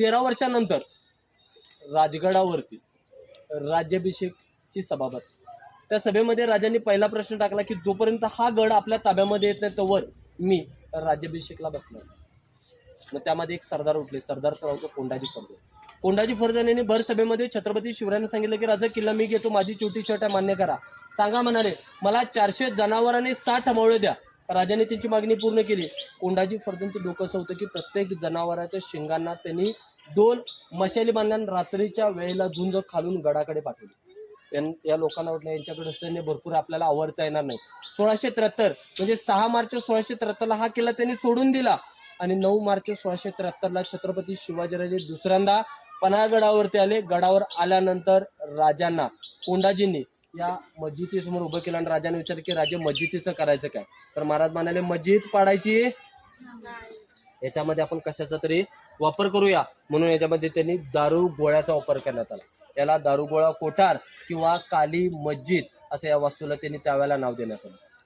तेरा वर्षानंतर राजगडावरती राज्याभिषेकची सभा भरली. त्या सभेमध्ये राजांनी पहिला प्रश्न टाकला की जोपर्यंत हा गड आपल्या ताब्यामध्ये येत नाही तोवर मी राज्याभिषेकला बसणार मग त्यामध्ये एक सरदार उठले. सरदारचं नाव कोंडाजी फर्जन कोंडाजी फर्जन यांनी भर सभेमध्ये छत्रपती शिवरायांना सांगितलं की राजा किल्ला मी घेतो. माझी छोटी छोट्या मान्य करा. सांगा म्हणाले मला चारशे जनावरांनी साठ मावळे द्या. राजाने त्यांची मागणी पूर्ण केली. कोंडाजी फर्जनचं डोकं असं होतं की प्रत्येक जनावराच्या शिंगांना त्यांनी दोन मशाली बांधल्यान रात्रीच्या वेळेला झुंज खालून गडाकडे पाठवली. या लोकांना वाटलं यांच्याकडे सैन्य भरपूर आपल्याला आवडता येणार नाही. सोळाशे त्र्याहत्तर म्हणजे सहा मार्च सोळाशे त्र्याहत्तरला हा किल्ला त्यांनी सोडून दिला. आणि नऊ मार्च सोळाशे त्र्याहत्तरला छत्रपती शिवाजीराजे दुसऱ्यांदा पन्हाळगडावरती आले. गडावर आल्यानंतर राजांना कोंडाजींनी या मस्जिदीसमोर उभं केलं आणि राजाने विचारलं की राजे मस्जिदीचं करायचं काय? तर महाराज म्हणाले मस्जिद पाडायची? याच्यामध्ये आपण कशाचा तरी वापर करूया. म्हणून याच्यामध्ये त्यांनी दारू गोळ्याचा वापर करण्यात आला. याला दारुगोळा कोठार किंवा काली मस्जिद असं या वास्तूला त्यांनी त्यावेळेला नाव देण्यात आलं.